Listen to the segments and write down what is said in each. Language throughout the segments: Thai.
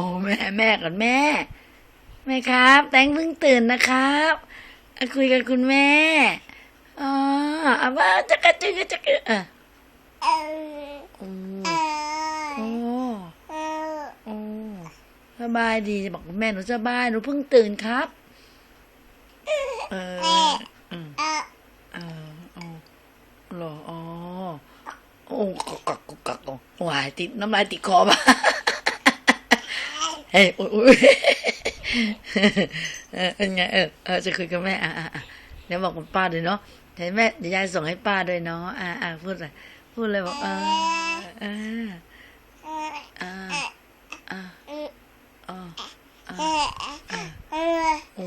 อ้แม่แม่ก่อนแม่ แม่ครับ แตงเพิ่งตื่นนะครับอะคุยกับคุณแม่อ๋อเอาว่าจะกระจือจะกระอะโอ้โอ้โอ้สบายดีจะบอกคุณแม่หนูสบายหนูเพิ่งตื่นครับ เอออืมเอออ๋อเหรออ๋อโอ้กักกักกักกักวายติดน้ำลายติดคอมา เฮ้ยอุ้ยอุ้ยเป็นไงเออเออจะคุยกับแม่อะอะเดี๋ยวบอกคุณป้าด้วยเนาะเดี๋ยวแม่เดี๋ยวยายส่งให้ป้าด้วยเนาะอะอะพูดเลยพูดเลยบอกเออเอออ่าอ่าอ่าอ่าโอ้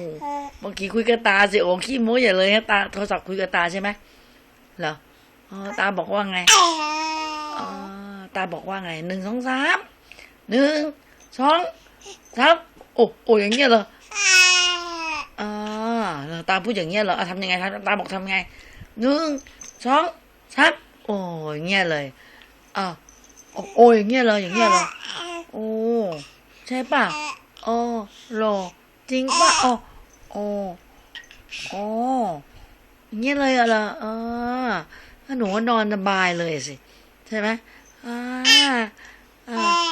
เมื่อกี้คุยกับตาสิโอ้ขี้โม้อย่าเลยฮะตาโทรศัพท์คุยกับตาใช่ไหมเหรอตาบอกว่าไงตาบอกว่าไงหนึ่งสองสามหนึ่งสอง สามโอ้โอ้อย่างเงี้ยเหรออ่าตาพูดอย่างเงี้ยเหรออะทำยังไงครับตาบอกทำไงหนึ่งสองสามโอ้อย่างเงี้ยเลยอ่าโอ้โอ้อย่างเงี้ยเลยอย่างเงี้ยเลยโอ้ใช่ป่ะโอ้โลจริงป่ะโอ้โอ้โอ้อย่างเงี้ยเลยเหรอเออถ้าหนูนอนสบายเลยสิ ใช่ไหมอ่าอ่า